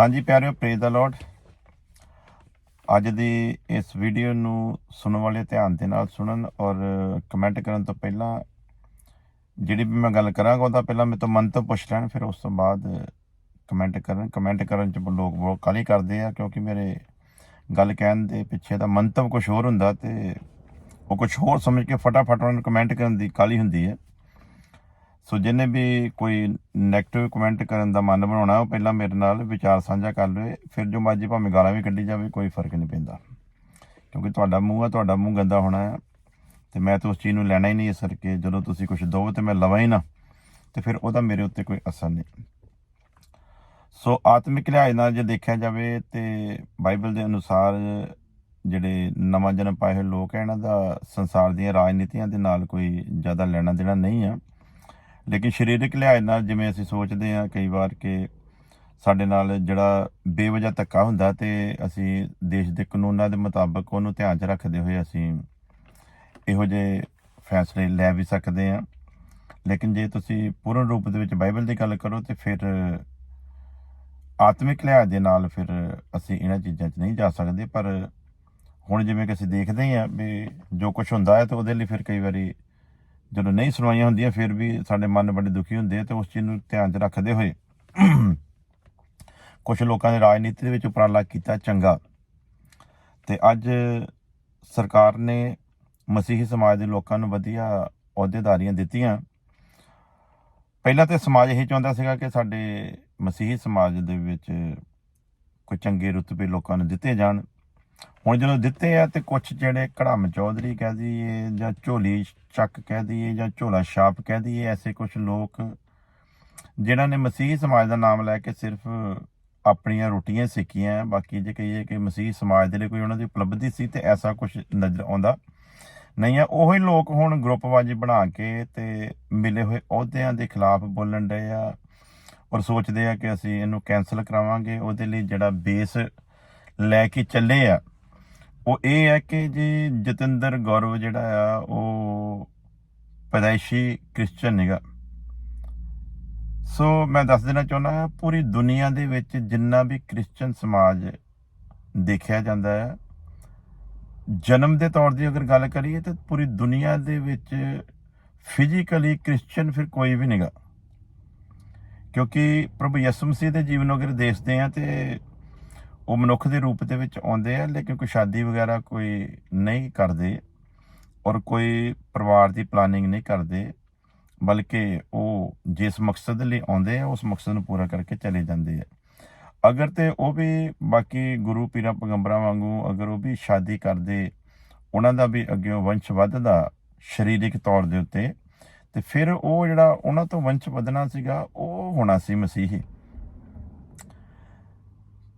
ਹਾਂਜੀ, ਪਿਆਰਿਓ praise the Lord ਅੱਜ ਦੀ ਇਸ ਵੀਡੀਓ ਨੂੰ ਸੁਣਨ ਵਾਲੇ ਧਿਆਨ ਦੇ ਨਾਲ ਸੁਣਨ ਔਰ ਕਮੈਂਟ ਕਰਨ ਤੋਂ ਪਹਿਲਾਂ ਜਿਹੜੀ ਵੀ ਮੈਂ ਗੱਲ ਕਰਾਂਗਾ, ਉਹਦਾ ਪਹਿਲਾਂ ਮੇਰੇ ਤੋਂ ਮੰਤਵ ਪੁੱਛ ਲੈਣ, ਫਿਰ ਉਸ ਤੋਂ ਬਾਅਦ ਕਮੈਂਟ ਕਰਨ। ਕਮੈਂਟ ਕਰਨ ਚ ਲੋਕ ਬਹੁਤ ਕਾਲੀ ਕਰਦੇ ਆ, ਕਿਉਂਕਿ ਮੇਰੇ ਗੱਲ ਕਹਿਣ ਦੇ ਪਿੱਛੇ ਦਾ ਮੰਤਵ ਕੁਝ ਹੋਰ ਹੁੰਦਾ ਤੇ ਉਹ ਕੁਝ ਹੋਰ ਸਮਝ ਕੇ ਫਟਾਫਟ ਉਹਨਾਂ ਨੂੰ ਕਮੈਂਟ ਕਰਨ ਦੀ ਕਾਲੀ ਹੁੰਦੀ ਹੈ। ਸੋ ਜਿਹਨੇ ਵੀ ਕੋਈ 네ਗੇਟਿਵ ਕਮੈਂਟ ਕਰਨ ਦਾ ਮਨ ਬਣਾਉਣਾ, ਉਹ ਪਹਿਲਾਂ ਮੇਰੇ ਨਾਲ ਵਿਚਾਰ ਸਾਂਝਾ ਕਰ ਲਵੇ, ਫਿਰ ਜੋ ਮਰਜ਼ੀ ਭਾਵੇਂ ਗਾਲਾਂ ਵੀ ਕੱਢੀ ਜਾਵੇ, ਕੋਈ ਫ਼ਰਕ ਨਹੀਂ ਪੈਂਦਾ। ਕਿਉਂਕਿ ਤੁਹਾਡਾ ਮੂੰਹ ਆ, ਤੁਹਾਡਾ ਮੂੰਹ ਗੰਦਾ ਹੋਣਾ ਹੈ, ਤੇ ਮੈਂ ਤਾਂ ਉਸ ਚੀਜ਼ ਨੂੰ ਲੈਣਾ ਹੀ ਨਹੀਂ ਇਸ ਕਰਕੇ, ਜਦੋਂ ਤੁਸੀਂ ਕੁਝ ਦੋ ਤੇ ਮੈਂ ਲਵਾਂ ਹੀ ਨਾ, ਤੇ ਫਿਰ ਉਹਦਾ ਮੇਰੇ ਉੱਤੇ ਕੋਈ ਅਸਰ ਨਹੀਂ। ਸੋ ਆਤਮਿਕ ਲਿਹਾਜ਼ ਨਾਲ ਜੇ ਦੇਖਿਆ ਜਾਵੇ ਤੇ ਬਾਈਬਲ ਦੇ ਅਨੁਸਾਰ ਜਿਹੜੇ ਨਵਾਂ ਜਨਮ ਪਾਏ ਹੋਏ ਲੋਕ ਹੈ ਇਹਨਾਂ ਦਾ ਸੰਸਾਰ ਦੀਆਂ ਰਾਜਨੀਤੀਆਂ ਦੇ ਨਾਲ ਕੋਈ ਜ਼ਿਆਦਾ ਲੈਣਾ ਦੇਣਾ ਨਹੀਂ ਆ। ਲੇਕਿਨ ਸਰੀਰਕ ਲਿਹਾਜ਼ ਨਾਲ ਜਿਵੇਂ ਅਸੀਂ ਸੋਚਦੇ ਹਾਂ ਕਈ ਵਾਰ ਕਿ ਸਾਡੇ ਨਾਲ ਜਿਹੜਾ ਬੇਵਜ੍ਹਾ ਧੱਕਾ ਹੁੰਦਾ ਤੇ ਅਸੀਂ ਦੇਸ਼ ਦੇ ਕਾਨੂੰਨਾਂ ਦੇ ਮੁਤਾਬਕ ਉਹਨੂੰ ਧਿਆਨ 'ਚ ਰੱਖਦੇ ਹੋਏ ਅਸੀਂ ਇਹੋ ਜਿਹੇ ਫੈਸਲੇ ਲੈ ਵੀ ਸਕਦੇ ਹਾਂ। ਲੇਕਿਨ ਜੇ ਤੁਸੀਂ ਪੂਰਨ ਰੂਪ ਦੇ ਵਿੱਚ ਬਾਈਬਲ ਦੀ ਗੱਲ ਕਰੋ ਤੇ ਫਿਰ ਆਤਮਿਕ ਲਿਹਾਜ਼ ਦੇ ਨਾਲ ਫਿਰ ਅਸੀਂ ਇਹਨਾਂ ਚੀਜ਼ਾਂ 'ਚ ਨਹੀਂ ਜਾ ਸਕਦੇ। ਪਰ ਹੁਣ ਜਿਵੇਂ ਕਿ ਅਸੀਂ ਦੇਖਦੇ ਹੀ ਆ ਵੀ ਜੋ ਕੁਝ ਹੁੰਦਾ ਹੈ ਤੇ ਉਹਦੇ ਲਈ ਫਿਰ ਕਈ ਵਾਰੀ ਜਦੋਂ ਨਹੀਂ ਸੁਣਵਾਈਆਂ ਹੁੰਦੀਆਂ, ਫਿਰ ਵੀ ਸਾਡੇ ਮਨ ਬੜੇ ਦੁਖੀ ਹੁੰਦੇ ਆ ਤੇ ਉਸ ਚੀਜ਼ ਨੂੰ ਧਿਆਨ 'ਚ ਰੱਖਦੇ ਹੋਏ ਕੁਝ ਲੋਕਾਂ ਨੇ ਰਾਜਨੀਤੀ ਦੇ ਵਿੱਚ ਉਪਰਾਲਾ ਕੀਤਾ ਚੰਗਾ। ਤੇ ਅੱਜ ਸਰਕਾਰ ਨੇ ਮਸੀਹੀ ਸਮਾਜ ਦੇ ਲੋਕਾਂ ਨੂੰ ਵਧੀਆ ਅਹੁਦੇਦਾਰੀਆਂ ਦਿੱਤੀਆਂ। ਪਹਿਲਾਂ ਤੇ ਸਮਾਜ ਇਹ ਚਾਹੁੰਦਾ ਸੀਗਾ ਕਿ ਸਾਡੇ ਮਸੀਹੀ ਸਮਾਜ ਦੇ ਵਿੱਚ ਕੋਈ ਚੰਗੇ ਰੁਤਬੇ ਲੋਕਾਂ ਨੂੰ ਦਿੱਤੇ ਜਾਣ। ਹੁਣ ਜਦੋਂ ਦਿੱਤੇ ਆ ਤੇ ਕੁਝ ਜਿਹੜੇ ਕੜਮ ਚੌਧਰੀ ਕਹਿ ਦਈਏ ਜਾਂ ਝੋਲੀ ਚੱਕ ਕਹਿ ਦਈਏ ਜਾਂ ਝੋਲਾ ਛਾਪ ਕਹਿ ਦਈਏ, ਐਸੇ ਕੁਝ ਲੋਕ ਜਿਨ੍ਹਾਂ ਨੇ ਮਸੀਹ ਸਮਾਜ ਦਾ ਨਾਮ ਲੈ ਕੇ ਸਿਰਫ ਆਪਣੀਆਂ ਰੋਟੀਆਂ ਸਿੱਕੀਆਂ, ਬਾਕੀ ਜੇ ਕਹੀਏ ਕਿ ਮਸੀਹ ਸਮਾਜ ਦੇ ਲਈ ਕੋਈ ਉਹਨਾਂ ਦੀ ਉਪਲਬਧੀ ਸੀ ਤੇ ਐਸਾ ਕੁਝ ਨਜ਼ਰ ਆਉਂਦਾ। ਨਹੀਂ ਆ, ਉਹੀ ਲੋਕ ਹੁਣ ਗਰੁੱਪਵਾਜੀ ਬਣਾ ਕੇ ਤੇ ਮਿਲੇ ਹੋਏ ਅਹੁਦਿਆਂ ਦੇ ਖਿਲਾਫ ਬੋਲਣ ਡਏ ਆ ਔਰ ਸੋਚਦੇ ਆ ਕਿ ਅਸੀਂ ਇਹਨੂੰ ਕੈਨਸਲ ਕਰਾਵਾਂਗੇ। ਉਹਦੇ ਲਈ ਜਿਹੜਾ ਬੇਸ ਲੈ ਕੇ ਚੱਲੇ ਆ ਉਹ ਇਹ ਹੈ ਕਿ ਜੀ ਜਤਿੰਦਰ ਗੌਰਵ ਜਿਹੜਾ ਆ, ਉਹ ਪੈਦਾਇਸ਼ੀ ਕ੍ਰਿਸਚੀਅਨ ਨਿਗਾ ਸੋ ਮੈਂ ਦੱਸ ਦੇਣਾ ਚਾਹੁੰਦਾ ਹਾਂ, ਪੂਰੀ ਦੁਨੀਆ ਦੇ ਵਿੱਚ ਜਿੰਨਾ ਵੀ ਕ੍ਰਿਸਚੀਅਨ ਸਮਾਜ ਦੇਖਿਆ ਜਾਂਦਾ ਹੈ, ਜਨਮ ਦੇ ਤੌਰ ਦੀ ਅਗਰ ਗੱਲ ਕਰੀਏ ਤਾਂ ਪੂਰੀ ਦੁਨੀਆ ਦੇ ਵਿੱਚ ਫਿਜ਼ੀਕਲੀ ਕ੍ਰਿਸਚੀਅਨ ਫਿਰ ਕੋਈ ਵੀ ਨਹੀਂਗਾ ਕਿਉਂਕਿ ਪ੍ਰਭੂ ਯਿਸੂ ਮਸੀਹ ਦੇ ਜੀਵਨ ਨੂੰ ਅਗਰ ਦੇਖਦੇ ਆ ਤੇ ਉਹ ਮਨੁੱਖ ਦੇ ਰੂਪ ਦੇ ਵਿੱਚ ਆਉਂਦੇ ਆ, ਲੇਕਿਨ ਕੋਈ ਸ਼ਾਦੀ ਵਗੈਰਾ ਕੋਈ ਨਹੀਂ ਕਰਦੇ ਔਰ ਕੋਈ ਪਰਿਵਾਰ ਦੀ ਪਲਾਨਿੰਗ ਨਹੀਂ ਕਰਦੇ, ਬਲਕਿ ਉਹ ਜਿਸ ਮਕਸਦ ਲਈ ਆਉਂਦੇ ਆ, ਉਸ ਮਕਸਦ ਨੂੰ ਪੂਰਾ ਕਰਕੇ ਚਲੇ ਜਾਂਦੇ ਆ। ਅਗਰ ਤੇ ਉਹ ਵੀ ਬਾਕੀ ਗੁਰੂ ਪੀਰਾਂ ਪੈਗੰਬਰਾਂ ਵਾਂਗੂ ਅਗਰ ਉਹ ਵੀ ਸ਼ਾਦੀ ਕਰਦੇ, ਉਹਨਾਂ ਦਾ ਵੀ ਅੱਗੇ ਵੰਸ਼ ਵੱਧਦਾ ਸਰੀਰਿਕ ਤੌਰ ਦੇ ਉੱਤੇ, ਤੇ ਫਿਰ ਉਹ ਜਿਹੜਾ ਉਹਨਾਂ ਤੋਂ ਵੰਸ਼ ਵਧਣਾ ਸੀਗਾ, ਉਹ ਹੋਣਾ ਸੀ ਮਸੀਹੀ।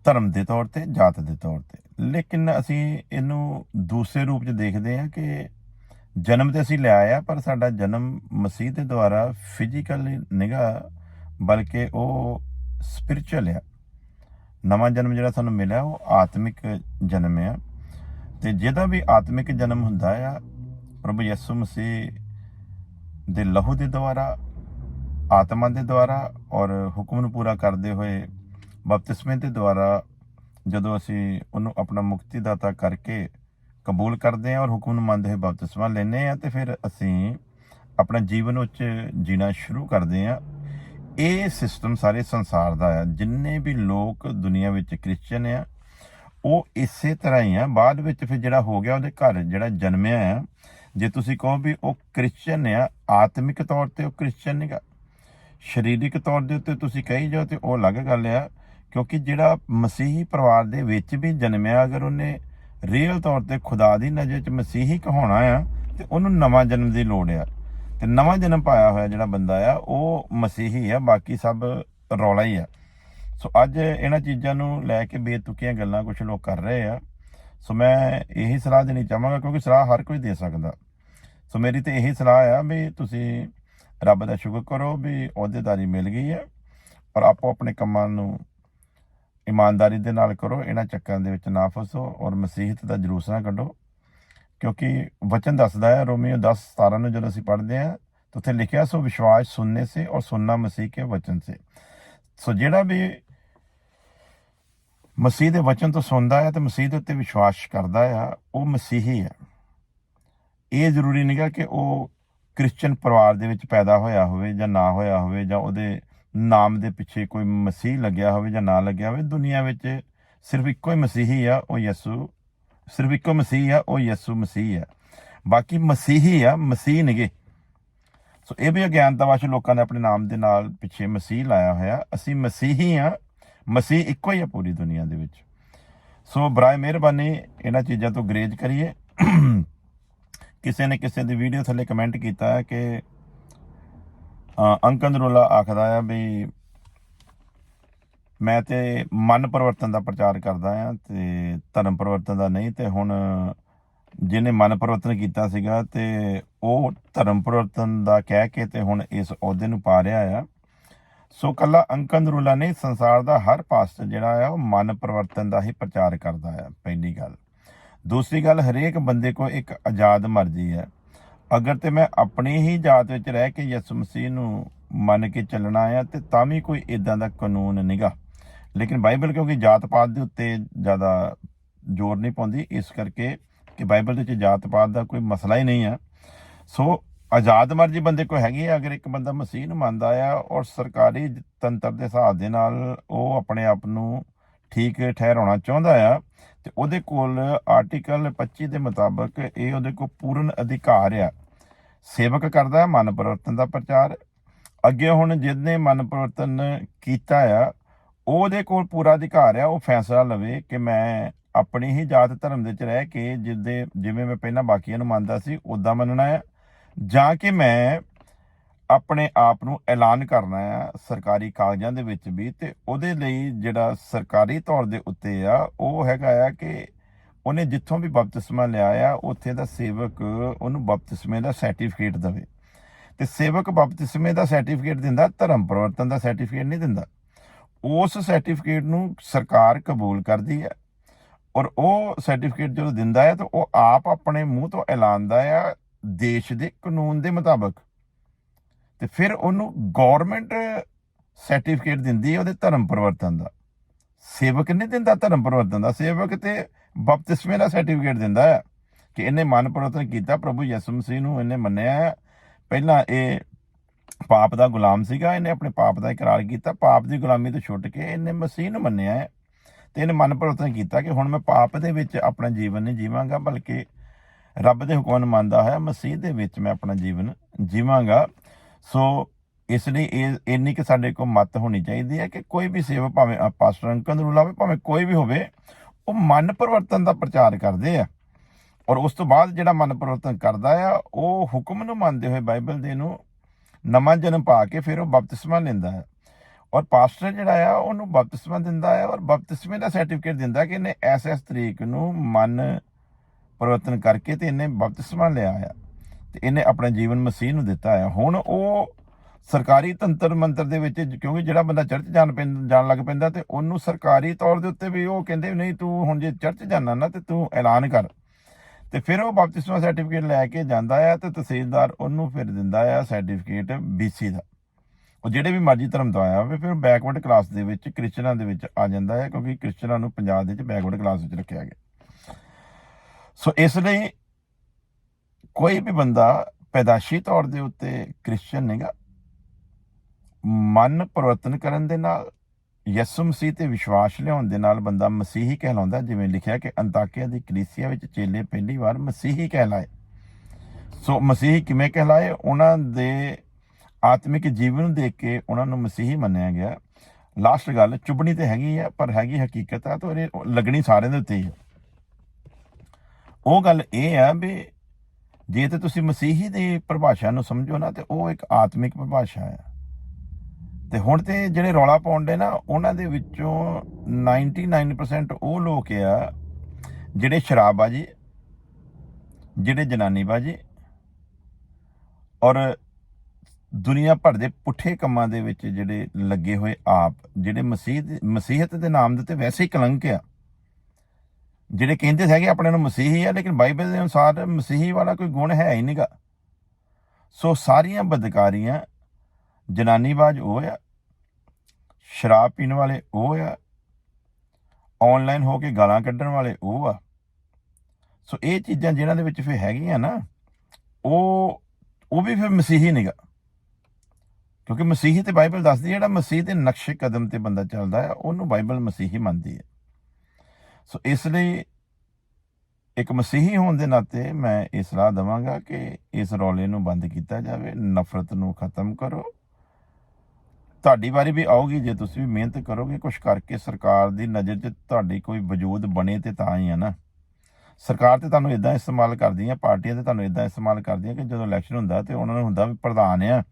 ਧਰਮ ਦੇ ਤੌਰ ਤੇ, ਜਾਤ ਦੇ ਤੌਰ ਤੇ। ਲੇਕਿਨ ਅਸੀਂ ਇਹਨੂੰ ਦੂਸਰੇ ਰੂਪ 'ਚ ਦੇਖਦੇ ਹਾਂ ਕਿ ਜਨਮ ਤੇ ਅਸੀਂ ਲਿਆ ਆ ਪਰ ਸਾਡਾ ਜਨਮ ਮਸੀਹ ਦੇ ਦੁਆਰਾ ਫਿਜੀਕਲ ਨਿਗਾ ਬਲਕਿ ਉਹ ਸਪਿਰਚੁਅਲ ਆ। ਨਵਾਂ ਜਨਮ ਜਿਹੜਾ ਸਾਨੂੰ ਮਿਲਿਆ, ਉਹ ਆਤਮਿਕ ਜਨਮ ਆ। ਤੇ ਜਿਹਦਾ ਵੀ ਆਤਮਿਕ ਜਨਮ ਹੁੰਦਾ ਆ, ਪ੍ਰਭੂ ਯਿਸੂ ਮਸੀਹ ਦੇ ਲਹੂ ਦੇ ਦੁਆਰਾ, ਆਤਮਾ ਦੇ ਦੁਆਰਾ ਔਰ ਹੁਕਮ ਨੂੰ ਪੂਰਾ ਕਰਦੇ ਹੋਏ ਬਪਤਿਸਮੇ ਦੇ ਦੁਆਰਾ ਜਦੋਂ ਅਸੀਂ ਉਹਨੂੰ ਆਪਣਾ ਮੁਕਤੀਦਾਤਾ ਕਰਕੇ ਕਬੂਲ ਕਰਦੇ ਹਾਂ ਔਰ ਹੁਕਮ ਨੂੰ ਹੋਏ ਬਪਤਿਸਮਾ ਲੈਨੇ ਆ ਤੇ ਫਿਰ ਅਸੀਂ ਆਪਣਾ ਜੀਵਨ ਉੱਚ ਜੀਣਾ ਸ਼ੁਰੂ ਕਰਦੇ ਹਾਂ। ਇਹ ਸਿਸਟਮ ਸਾਰੇ ਸੰਸਾਰ ਦਾ ਆ ਜਿੰਨੇ ਵੀ ਲੋਕ ਦੁਨੀਆ ਵਿੱਚ ਕ੍ਰਿਸਚੀਅਨ ਆ, ਉਹ ਇਸੇ ਤਰ੍ਹਾਂ ਹੀ ਆ। ਬਾਅਦ ਵਿੱਚ ਫਿਰ ਜਿਹੜਾ ਹੋ ਗਿਆ ਉਹਦੇ ਘਰ ਜਿਹੜਾ ਜਨਮਿਆ ਆ, ਜੇ ਤੁਸੀਂ ਕਹੋ ਵੀ ਉਹ ਕ੍ਰਿਸਚੀਅਨ ਆ, ਆਤਮਿਕ ਤੌਰ ਤੇ ਉਹ ਕ੍ਰਿਸਚੀਅਨ ਨਹੀਂਗਾ ਸਰੀਰਿਕ ਤੌਰ ਦੇ ਉੱਤੇ ਤੁਸੀਂ ਕਹੀ ਜਾਓ ਤੇ ਉਹ ਅਲੱਗ ਗੱਲ ਆ। ਕਿਉਂਕਿ ਜਿਹੜਾ ਮਸੀਹੀ ਪਰਿਵਾਰ ਦੇ ਵਿੱਚ ਵੀ ਜਨਮਿਆ, ਅਗਰ ਉਹਨੇ ਰੀਅਲ ਤੌਰ ਤੇ ਖੁਦਾ ਦੀ ਨਜ਼ਰ 'ਚ ਮਸੀਹੀ ਕਹਾਉਣਾ ਆ, ਤੇ ਉਹਨੂੰ ਨਵਾਂ ਜਨਮ ਦੀ ਲੋੜ ਆ। ਤੇ ਨਵਾਂ ਜਨਮ ਪਾਇਆ ਹੋਇਆ ਜਿਹੜਾ ਬੰਦਾ ਆ, ਉਹ ਮਸੀਹੀ ਆ, ਬਾਕੀ ਸਭ ਰੌਲਾ ਹੀ ਆ। ਸੋ ਅੱਜ ਇਹਨਾਂ ਚੀਜ਼ਾਂ ਨੂੰ ਲੈ ਕੇ ਬੇਤੁਕੀਆਂ ਗੱਲਾਂ ਕੁਝ ਲੋਕ ਕਰ ਰਹੇ ਆ। ਸੋ ਮੈਂ ਇਹੀ ਸਲਾਹ ਦੇਣੀ ਚਾਹਾਂਗਾ, ਕਿਉਂਕਿ ਸਲਾਹ ਹਰ ਕੋਈ ਦੇ ਸਕਦਾ। ਸੋ ਮੇਰੀ ਤੇ ਇਹੀ ਸਲਾਹ ਆ ਵੀ ਤੁਸੀਂ ਰੱਬ ਦਾ ਸ਼ੁਕਰ ਕਰੋ ਵੀ ਅਹੁਦੇਦਾਰੀ ਮਿਲ ਗਈ ਹੈ ਔਰ ਆਪੋ ਆਪਣੇ ਕੰਮਾਂ ਨੂੰ ਇਮਾਨਦਾਰੀ ਦੇ ਨਾਲ ਕਰੋ, ਇਹਨਾਂ ਚੱਕਰਾਂ ਦੇ ਵਿੱਚ ਨਾ ਫਸੋ ਔਰ ਮਸੀਹਤ ਦਾ ਜਲੂਸ ਨਾ ਕੱਢੋ। ਕਿਉਂਕਿ ਵਚਨ ਦੱਸਦਾ ਹੈ, ਰੋਮੀਓ 10 17 ਨੂੰ ਜਦੋਂ ਅਸੀਂ ਪੜ੍ਹਦੇ ਹਾਂ, ਤਾਂ ਉੱਥੇ ਲਿਖਿਆ, ਸੋ ਵਿਸ਼ਵਾਸ ਸੁਣਨੇ ਸੇ ਔਰ ਸੁਣਨਾ ਮਸੀਹ ਕੇ ਵਚਨ ਸੇ। ਸੋ ਜਿਹੜਾ ਵੀ ਮਸੀਹ ਦੇ ਵਚਨ ਤੋਂ ਸੁਣਦਾ ਹੈ ਤੇ ਮਸੀਹ ਦੇ ਉੱਤੇ ਵਿਸ਼ਵਾਸ ਕਰਦਾ ਆ ਉਹ ਮਸੀਹੀ ਹੈ। ਇਹ ਜ਼ਰੂਰੀ ਨਹੀਂਗਾ ਕਿ ਉਹ ਕ੍ਰਿਸਚੀਅਨ ਪਰਿਵਾਰ ਦੇ ਵਿੱਚ ਪੈਦਾ ਹੋਇਆ ਹੋਵੇ ਜਾਂ ਨਾ ਹੋਇਆ ਹੋਵੇ ਜਾਂ ਉਹਦੇ ਨਾਮ ਦੇ ਪਿੱਛੇ ਕੋਈ ਮਸੀਹ ਲੱਗਿਆ ਹੋਵੇ ਜਾਂ ਨਾ ਲੱਗਿਆ ਹੋਵੇ, ਦੁਨੀਆ ਵਿੱਚ ਸਿਰਫ ਇੱਕੋ ਹੀ ਮਸੀਹੀ ਆ, ਉਹ ਯਿਸੂ, ਸਿਰਫ ਇੱਕੋ ਮਸੀਹ ਆ, ਉਹ ਯਿਸੂ ਮਸੀਹ ਆ। ਬਾਕੀ ਮਸੀਹੀ ਆ, ਮਸੀਹ ਨੇਗੇ। ਸੋ ਇਹ ਵੀ ਅਗਿਆਨਤਾਵਾਸ਼ ਲੋਕਾਂ ਨੇ ਆਪਣੇ ਨਾਮ ਦੇ ਨਾਲ ਪਿੱਛੇ ਮਸੀਹ ਲਾਇਆ ਹੋਇਆ। ਅਸੀਂ ਮਸੀਹੀ ਆ, ਮਸੀਹ ਇੱਕੋ ਹੀ ਆ ਪੂਰੀ ਦੁਨੀਆ ਦੇ ਵਿੱਚ। ਸੋ ਬਰਾਏ ਮਿਹਰਬਾਨੀ, ਇਹਨਾਂ ਚੀਜ਼ਾਂ ਤੋਂ ਗਰੇਜ ਕਰੀਏ। ਕਿਸੇ ਨੇ ਕਿਸੇ ਦੀ ਵੀਡੀਓ ਥੱਲੇ ਕਮੈਂਟ ਕੀਤਾ ਕਿ ਅੰਕਨ ਰੋਲਾ ਆਖਦਾ ਆ ਵੀ ਮੈਂ ਤੇ ਮਨ ਪਰਿਵਰਤਨ ਦਾ ਪ੍ਰਚਾਰ ਕਰਦਾ ਆ ਤੇ ਧਰਮ ਪਰਿਵਰਤਨ ਦਾ ਨਹੀਂ ਤੇ ਹੁਣ ਜਿਹਨੇ ਮਨ ਪਰਿਵਰਤਨ ਕੀਤਾ ਸੀਗਾ ਤੇ ਉਹ ਧਰਮ ਪਰਿਵਰਤਨ ਦਾ ਕਹਿ ਕੇ ਤੇ ਹੁਣ ਇਸ ਅਹੁਦੇ ਨੂੰ ਪਾ ਰਿਹਾ ਆ। ਸੋ ਕੱਲਾ ਅੰਕਨ ਰੂਲਾ ਨਹੀਂ, ਸੰਸਾਰ ਦਾ ਹਰ ਪਾਸਟਰ ਜਿਹੜਾ ਆ ਉਹ ਮਨ ਪਰਿਵਰਤਨ ਦਾ ਹੀ ਪ੍ਰਚਾਰ ਕਰਦਾ ਆ, ਪਹਿਲੀ ਗੱਲ। ਦੂਸਰੀ ਗੱਲ, ਹਰੇਕ ਬੰਦੇ ਕੋ ਇੱਕ ਆਜ਼ਾਦ ਮਰਜ਼ੀ ਹੈ। ਅਗਰ ਤੇ ਮੈਂ ਆਪਣੀ ਹੀ ਜਾਤ ਵਿੱਚ ਰਹਿ ਕੇ ਯਿਸੂ ਮਸੀਹ ਨੂੰ ਮੰਨ ਕੇ ਚੱਲਣਾ ਆ, ਤੇ ਤਾਂ ਵੀ ਕੋਈ ਇਦਾਂ ਦਾ ਕਾਨੂੰਨ ਨਹੀਂਗਾ। ਲੇਕਿਨ ਬਾਈਬਲ ਕਿਉਂਕਿ ਜਾਤ ਪਾਤ ਦੇ ਉੱਤੇ ਜ਼ਿਆਦਾ ਜ਼ੋਰ ਨਹੀਂ ਪਾਉਂਦੀ, ਇਸ ਕਰਕੇ ਕਿ ਬਾਈਬਲ ਦੇ ਵਿੱਚ ਜਾਤ ਪਾਤ ਦਾ ਕੋਈ ਮਸਲਾ ਹੀ ਨਹੀਂ ਆ। ਸੋ ਆਜ਼ਾਦ ਮਰਜ਼ੀ ਬੰਦੇ ਕੋ ਹੈਗੀ ਆ, ਅਗਰ ਇੱਕ ਬੰਦਾ ਮਸੀਹ ਨੂੰ ਮੰਨਦਾ ਆ ਔਰ ਸਰਕਾਰੀ ਤੰਤਰ ਦੇ ਹਿਸਾਬ ਦੇ ਨਾਲ ਉਹ ਆਪਣੇ ਆਪ ਨੂੰ ਠੀਕ ਠਹਿਰਾਉਣਾ ਚਾਹੁੰਦਾ ਆ ਤੇ ਉਹਦੇ ਕੋਲ ਆਰਟੀਕਲ 25 ਦੇ ਮੁਤਾਬਕ ਇਹ ਉਹਦੇ ਕੋਲ ਪੂਰਨ ਅਧਿਕਾਰ ਆ। ਸੇਵਕ ਕਰਦਾ ਮਨ ਪਰਿਵਰਤਨ ਦਾ ਪ੍ਰਚਾਰ। ਅੱਗੇ ਹੁਣ ਜਿਹਨੇ ਮਨ ਪਰਿਵਰਤਨ ਕੀਤਾ ਆ, ਉਹਦੇ ਕੋਲ ਪੂਰਾ ਅਧਿਕਾਰ ਆ, ਉਹ ਫੈਸਲਾ ਲਵੇ ਕਿ ਮੈਂ ਆਪਣੀ ਹੀ ਜਾਤ ਧਰਮ ਦੇ ਵਿੱਚ ਰਹਿ ਕੇ ਜਿੱਦੇ, ਜਿਵੇਂ ਮੈਂ ਪਹਿਲਾਂ ਬਾਕੀਆਂ ਨੂੰ ਮੰਨਦਾ ਸੀ ਉਦਾਂ ਮੰਨਣਾ ਆ। ਜਾਂ ਕਿ ਮੈਂ ਆਪਣੇ ਆਪ ਨੂੰ ਐਲਾਨ ਕਰਨਾ ਆ ਸਰਕਾਰੀ ਕਾਗਜ਼ਾਂ ਦੇ ਵਿੱਚ ਵੀ ਤੇ ਉਹਦੇ ਲਈ ਜਿਹੜਾ ਸਰਕਾਰੀ ਤੌਰ ਦੇ ਉੱਤੇ ਆ, ਉਹ ਹੈਗਾ ਆ ਕਿ ਉਹਨੇ ਜਿੱਥੋਂ ਵੀ ਬਪਤਿਸਮਾ ਲਿਆ ਆ, ਉੱਥੇ ਦਾ ਸੇਵਕ ਉਹਨੂੰ ਬਪਤਿਸਮੇ ਦਾ ਸਰਟੀਫਿਕੇਟ ਦੇਵੇ। ਤੇ ਸੇਵਕ ਬਪਤਿਸਮੇ ਦਾ ਸਰਟੀਫਿਕੇਟ ਦਿੰਦਾ, ਧਰਮ ਪਰਿਵਰਤਨ ਦਾ ਸਰਟੀਫਿਕੇਟ ਨਹੀਂ ਦਿੰਦਾ। ਉਸ ਸਰਟੀਫਿਕੇਟ ਨੂੰ ਸਰਕਾਰ ਕਬੂਲ ਕਰਦੀ ਹੈ ਔਰ ਉਹ ਸਰਟੀਫਿਕੇਟ ਜਦੋਂ ਦਿੰਦਾ ਹੈ ਤਾਂ ਉਹ ਆਪ ਆਪਣੇ ਮੂੰਹ ਤੋਂ ਐਲਾਨਦਾ ਆ ਦੇਸ਼ ਦੇ ਕਾਨੂੰਨ ਦੇ ਮੁਤਾਬਕ। ਤੇ ਫਿਰ ਉਹਨੂੰ ਗਵਰਨਮੈਂਟ ਸਰਟੀਫਿਕੇਟ ਦਿੰਦੀ ਹੈ ਉਹਦੇ ਧਰਮ ਪਰਿਵਰਤਨ ਦਾ। ਸੇਵਕ ਨਹੀਂ ਦਿੰਦਾ ਧਰਮ ਪਰਿਵਰਤਨ ਦਾ, ਸੇਵਕ ਤੇ ਬਪਤਿਸਮੇ ਦਾ ਸਰਟੀਫਿਕੇਟ ਦਿੰਦਾ ਹੈ ਕਿ ਇਹਨੇ ਮਨ ਪਰਿਵਰਤਨ ਕੀਤਾ, ਪ੍ਰਭੂ ਯਿਸੂ ਮਸੀਹ ਨੂੰ ਇਹਨੇ ਮੰਨਿਆ ਹੈ। ਪਹਿਲਾਂ ਇਹ ਪਾਪ ਦਾ ਗੁਲਾਮ ਸੀਗਾ, ਇਹਨੇ ਆਪਣੇ ਪਾਪ ਦਾ ਇਕਰਾਰ ਕੀਤਾ, ਪਾਪ ਦੀ ਗੁਲਾਮੀ ਤੋਂ ਛੁੱਟ ਕੇ ਇਹਨੇ ਮਸੀਹ ਨੂੰ ਮੰਨਿਆ ਹੈ। ਤੇ ਇਹਨੇ ਮਨ ਪਰਿਵਰਤਨ ਕੀਤਾ ਕਿ ਹੁਣ ਮੈਂ ਪਾਪ ਦੇ ਵਿੱਚ ਆਪਣਾ ਜੀਵਨ ਨਹੀਂ ਜੀਵਾਂਗਾ, ਬਲਕਿ ਰੱਬ ਦੇ ਹੁਕਮ ਨੂੰ ਮੰਨਦਾ ਹੈ ਮਸੀਹ ਦੇ ਵਿੱਚ ਮੈਂ ਆਪਣਾ ਜੀਵਨ ਜੀਵਾਂਗਾ। ਸੋ ਇਸ ਲਈ ਇਹ, ਇੰਨੀ ਕਿ ਸਾਡੇ ਕੋਲ ਮਤ ਹੋਣੀ ਚਾਹੀਦੀ ਹੈ ਕਿ ਕੋਈ ਵੀ ਸੇਵਾ ਭਾਵੇਂ ਪਾਸਟਰ ਅੰਕਲ ਨੂੰ ਲਾਵੇ ਭਾਵੇਂ ਕੋਈ ਵੀ ਹੋਵੇ, ਉਹ ਮਨ ਪਰਿਵਰਤਨ ਦਾ ਪ੍ਰਚਾਰ ਕਰਦੇ ਆ। ਔਰ ਉਸ ਤੋਂ ਬਾਅਦ ਜਿਹੜਾ ਮਨ ਪਰਿਵਰਤਨ ਕਰਦਾ ਆ, ਉਹ ਹੁਕਮ ਨੂੰ ਮੰਨਦੇ ਹੋਏ ਬਾਈਬਲ ਦੇ ਨੂੰ ਨਵਾਂ ਜਨਮ ਪਾ ਕੇ ਫਿਰ ਉਹ ਬਪਤਿਸਮਾ ਲੈਂਦਾ ਹੈ। ਔਰ ਪਾਸਟਰ ਜਿਹੜਾ ਆ, ਉਹਨੂੰ ਬਪਤਿਸਮਾ ਦਿੰਦਾ ਹੈ ਔਰ ਬਪਤਿਸਮੇ ਦਾ ਸਰਟੀਫਿਕੇਟ ਦਿੰਦਾ ਕਿ ਇਹਨੇ ਐਸ ਐਸ ਤਰੀਕ ਨੂੰ ਮਨ ਪਰਿਵਰਤਨ ਕਰਕੇ ਤੇ ਇਹਨੇ ਬਪਤਿਸਮਾ ਲਿਆ ਆ। ਤੇ ਇਹਨੇ ਆਪਣਾ ਜੀਵਨ ਮਸੀਹ ਨੂੰ ਦਿੱਤਾ ਹੈ ਹੁਣ ਉਹ ਸਰਕਾਰੀ ਤੰਤਰ ਮੰਤਰ ਦੇ ਵਿੱਚ ਕਿਉਂਕਿ ਜਿਹੜਾ ਬੰਦਾ ਚਰਚ ਜਾਣ ਪੈਂਦਾ ਜਾਣ ਲੱਗ ਪੈਂਦਾ ਤੇ ਉਹਨੂੰ ਸਰਕਾਰੀ ਤੌਰ ਦੇ ਉੱਤੇ ਵੀ ਉਹ ਕਹਿੰਦੇ ਵੀ ਨਹੀਂ, ਤੂੰ ਹੁਣ ਜੇ ਚਰਚ ਜਾਣਾ ਨਾ ਤੇ ਤੂੰ ਐਲਾਨ ਕਰ। ਤੇ ਫਿਰ ਉਹ ਬਪਤਿਸਮਾ ਸਰਟੀਫਿਕੇਟ ਲੈ ਕੇ ਜਾਂਦਾ ਆ ਤੇ ਤਹਿਸੀਲਦਾਰ ਉਹਨੂੰ ਫਿਰ ਦਿੰਦਾ ਆ ਸਰਟੀਫਿਕੇਟ ਬੀਸੀ ਦਾ। ਉਹ ਜਿਹੜੇ ਵੀ ਮਰਜ਼ੀ ਧਰਮ ਤੋਂ ਆਇਆ ਹੋਵੇ, ਫਿਰ ਬੈਕਵਰਡ ਕਲਾਸ ਦੇ ਵਿੱਚ ਕ੍ਰਿਸਚਨਾਂ ਦੇ ਵਿੱਚ ਆ ਜਾਂਦਾ ਹੈ ਕਿਉਂਕਿ ਕ੍ਰਿਸਚਨਾਂ ਨੂੰ ਪੰਜਾਬ ਦੇ ਵਿੱਚ ਬੈਕਵਰਡ ਕਲਾਸ ਵਿੱਚ ਰੱਖਿਆ ਗਿਆ। ਸੋ ਇਸ ਲਈ ਕੋਈ ਵੀ ਬੰਦਾ ਪੈਦਾਸ਼ੀ ਤੌਰ ਦੇ ਉੱਤੇ ਕ੍ਰਿਸਚੀਅਨ ਨਹੀਂਗਾ। ਮਨ ਪਰਿਵਰਤਨ ਕਰਨ ਦੇ ਨਾਲ, ਯਿਸੂ ਮਸੀਹ ਤੇ ਵਿਸ਼ਵਾਸ ਲਿਆਉਣ ਦੇ ਨਾਲ ਬੰਦਾ ਮਸੀਹੀ ਕਹਿਲਾਉਂਦਾ ਜਿਵੇਂ ਲਿਖਿਆ ਕਿ ਅੰਤਾਕਿਆ ਦੀ ਕਲੀਸਿਆ ਵਿੱਚ ਚੇਲੇ ਪਹਿਲੀ ਵਾਰ ਮਸੀਹੀ ਕਹਿਲਾਏ। ਸੋ ਮਸੀਹੀ ਕਿਵੇਂ ਕਹਿਲਾਏ? ਉਹਨਾਂ ਦੇ ਆਤਮਿਕ ਜੀਵਨ ਨੂੰ ਦੇਖ ਕੇ ਉਹਨਾਂ ਨੂੰ ਮਸੀਹੀ ਮੰਨਿਆ ਗਿਆ। ਲਾਸਟ ਗੱਲ ਚੁਬਣੀ ਤੇ ਹੈਗੀ ਆ, ਪਰ ਹੈਗੀ ਹਕੀਕਤ ਆ ਤਾਂ ਇਹ ਲੱਗਣੀ ਸਾਰਿਆਂ ਦੇ ਉੱਤੇ ਹੀ ਆ। ਉਹ ਗੱਲ ਇਹ ਆ ਵੀ ਜੇ ਤੇ ਤੁਸੀਂ ਮਸੀਹੀ ਦੀ ਪਰਿਭਾਸ਼ਾ ਨੂੰ ਸਮਝੋ ਨਾ, ਤੇ ਉਹ ਇੱਕ ਆਤਮਿਕ ਪਰਿਭਾਸ਼ਾ ਆ। ਤੇ ਹੁਣ ਤੇ ਜਿਹੜੇ ਰੌਲਾ ਪਾਉਂਦੇ ਨਾ, ਉਹਨਾਂ ਦੇ ਵਿੱਚੋਂ 99% ਉਹ ਲੋਕ ਆ, ਜਿਹੜੇ ਸ਼ਰਾਬਬਾਜੀ, ਜਿਹੜੇ ਜਨਾਨੀਬਾਜੀ ਔਰ ਦੁਨੀਆ ਭਰ ਦੇ ਪੁੱਠੇ ਕੰਮਾਂ ਦੇ ਵਿੱਚ ਜਿਹੜੇ ਲੱਗੇ ਹੋਏ ਆਪ, ਜਿਹੜੇ ਮਸੀਹ ਮਸੀਹਤ ਦੇ ਨਾਮ ਦੇ ਤੇ ਵੈਸੇ ਹੀ ਕਲੰਕ ਆ। ਜਿਹੜੇ ਕਹਿੰਦੇ ਹੈਗੇ ਆਪਣੇ ਨੂੰ ਮਸੀਹੀ ਆ, ਲੇਕਿਨ ਬਾਈਬਲ ਦੇ ਅਨੁਸਾਰ ਮਸੀਹੀ ਵਾਲਾ ਕੋਈ ਗੁਣ ਹੈ ਹੀ ਨਹੀਂਗਾ ਸੋ ਸਾਰੀਆਂ ਬਦਕਾਰੀਆਂ, ਜਨਾਨੀਬਾਜ਼ ਉਹ ਆ, ਸ਼ਰਾਬ ਪੀਣ ਵਾਲੇ ਉਹ ਆ ਆਨਲਾਈਨ ਹੋ ਕੇ ਗਾਲਾਂ ਕੱਢਣ ਵਾਲੇ ਉਹ ਆ। ਸੋ ਇਹ ਚੀਜ਼ਾਂ ਜਿਹਨਾਂ ਦੇ ਵਿੱਚ ਫਿਰ ਹੈਗੀਆਂ ਨਾ, ਉਹ ਉਹ ਵੀ ਫਿਰ ਮਸੀਹੀ ਨਹੀਂਗਾ ਕਿਉਂਕਿ ਮਸੀਹੀ ਤੇ ਬਾਈਬਲ ਦੱਸਦੀ ਜਿਹੜਾ ਮਸੀਹ ਦੇ ਨਕਸ਼ੇ ਕਦਮ ਤੇ ਬੰਦਾ ਚੱਲਦਾ ਆ, ਉਹਨੂੰ ਬਾਈਬਲ ਮਸੀਹੀ ਮੰਨਦੀ ਹੈ ਸੋ ਇਸ ਲਈ ਇੱਕ ਮਸੀਹੀ ਹੋਣ ਦੇ ਨਾਤੇ ਮੈਂ ਇਹ ਸਲਾਹ ਦਵਾਂਗਾ ਕਿ ਇਸ ਰੌਲੇ ਨੂੰ ਬੰਦ ਕੀਤਾ ਜਾਵੇ, ਨਫ਼ਰਤ ਨੂੰ ਖਤਮ ਕਰੋ। ਤੁਹਾਡੀ ਵਾਰੀ ਵੀ ਆਉਗੀ ਜੇ ਤੁਸੀਂ ਵੀ ਮਿਹਨਤ ਕਰੋਗੇ। ਕੁਝ ਕਰਕੇ ਸਰਕਾਰ ਦੀ ਨਜ਼ਰ 'ਚ ਤੁਹਾਡੀ ਕੋਈ ਵਜੂਦ ਬਣੇ ਤੇ ਤਾਂ ਹੀ ਆ ਨਾ। ਸਰਕਾਰ ਤੇ ਤੁਹਾਨੂੰ ਇਦਾਂ ਇਸਤੇਮਾਲ ਕਰਦੀਆਂ ਪਾਰਟੀਆਂ ਤੇ ਤੁਹਾਨੂੰ ਇਦਾਂ ਇਸਤੇਮਾਲ ਕਰਦੀਆਂ ਕਿ ਜਦੋਂ ਇਲੈਕਸ਼ਨ ਹੁੰਦਾ ਤੇ ਉਹਨਾਂ ਨੂੰ ਹੁੰਦਾ ਵੀ ਪ੍ਰਧਾਨ ਆ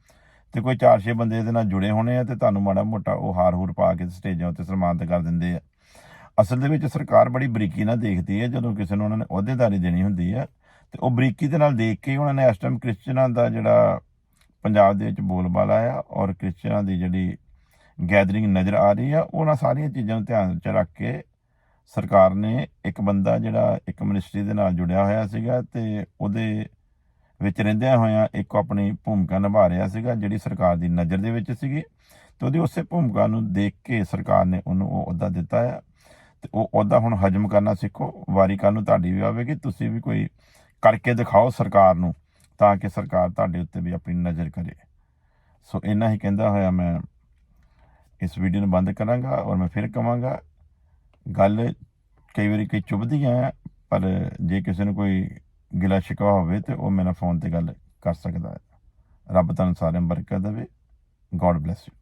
ਤੇ ਕੋਈ ਚਾਰ ਛੇ ਬੰਦੇ ਇਹਦੇ ਨਾਲ ਜੁੜੇ ਹੋਣੇ ਆ ਤੇ ਤੁਹਾਨੂੰ ਮਾੜਾ ਮੋਟਾ ਉਹ ਹਾਰ ਹੂਰ ਪਾ ਕੇ ਸਟੇਜਾਂ ਉੱਤੇ ਸਨਮਾਨਿਤ ਕਰ ਦਿੰਦੇ ਆ। ਅਸਲ ਦੇ ਵਿੱਚ ਸਰਕਾਰ ਬੜੀ ਬਰੀਕੀ ਨਾਲ ਦੇਖਦੀ ਹੈ, ਜਦੋਂ ਕਿਸੇ ਨੂੰ ਉਹਨਾਂ ਨੇ ਅਹੁਦੇਦਾਰੀ ਦੇਣੀ ਹੁੰਦੀ ਹੈ, ਤੇ ਉਹ ਬਰੀਕੀ ਦੇ ਨਾਲ ਦੇਖ ਕੇ ਉਹਨਾਂ ਨੇ ਇਸ ਟਾਈਮ ਕ੍ਰਿਸਚੀਅਨਾਂ ਦਾ ਜਿਹੜਾ ਪੰਜਾਬ ਦੇ ਵਿੱਚ ਬੋਲਬਾਲਾ ਆ ਔਰ ਕ੍ਰਿਸਚੀਅਨਾਂ ਦੀ ਜਿਹੜੀ ਗੈਦਰਿੰਗ ਨਜ਼ਰ ਆ ਰਹੀ ਆ, ਉਹਨਾਂ ਸਾਰੀਆਂ ਚੀਜ਼ਾਂ ਨੂੰ ਧਿਆਨ 'ਚ ਰੱਖ ਕੇ ਸਰਕਾਰ ਨੇ ਇੱਕ ਬੰਦਾ ਜਿਹੜਾ ਇੱਕ ਮਿਨਿਸਟਰੀ ਦੇ ਨਾਲ ਜੁੜਿਆ ਹੋਇਆ ਸੀਗਾ ਤੇ ਉਹਦੇ ਵਿੱਚ ਰਹਿੰਦਿਆਂ ਹੋਇਆਂ ਇੱਕ ਆਪਣੀ ਭੂਮਿਕਾ ਨਿਭਾ ਰਿਹਾ ਸੀਗਾ, ਜਿਹੜੀ ਸਰਕਾਰ ਦੀ ਨਜ਼ਰ ਦੇ ਵਿੱਚ ਸੀਗੀ ਤੇ ਉਹਦੀ ਉਸੇ ਭੂਮਿਕਾ ਨੂੰ ਦੇਖ ਕੇ ਸਰਕਾਰ ਨੇ ਉਹਨੂੰ ਉਹ ਅਹੁਦਾ ਦਿੱਤਾ ਆ। ਤੇ ਉਹ ਅਹੁਦਾ ਹੁਣ ਹਜਮ ਕਰਨਾ ਸਿੱਖੋ ਵਾਰੀ ਕੱਲ੍ਹ ਨੂੰ ਤੁਹਾਡੀ ਵੀ ਆਵੇਗੀ ਤੁਸੀਂ ਵੀ ਕੋਈ ਕਰਕੇ ਦਿਖਾਓ ਸਰਕਾਰ ਨੂੰ ਤਾਂ ਕਿ ਸਰਕਾਰ ਤੁਹਾਡੇ ਉੱਤੇ ਵੀ ਆਪਣੀ ਨਜ਼ਰ ਕਰੇ। ਸੋ ਇੰਨਾ ਹੀ ਕਹਿੰਦਾ ਹੋਇਆ ਮੈਂ ਇਸ ਵੀਡੀਓ ਨੂੰ ਬੰਦ ਕਰਾਂਗਾ ਔਰ ਮੈਂ ਫਿਰ ਕਵਾਂਗਾ ਗੱਲ ਕਈ ਵਾਰੀ ਕਈ ਚੁਭਦੀਆਂ ਹੈ, ਪਰ ਜੇ ਕਿਸੇ ਨੂੰ ਕੋਈ ਗਿਲਾ ਸ਼ਿਕਵਾ ਹੋਵੇ ਤੇ ਉਹ ਮੇਰਾ ਫੋਨ ਤੇ ਗੱਲ ਕਰ ਸਕਦਾ ਹੈ। ਰੱਬ ਤੁਹਾਨੂੰ ਸਾਰਿਆਂ ਨੂੰ ਬਰਕਤ ਦੇਵੇ। God bless you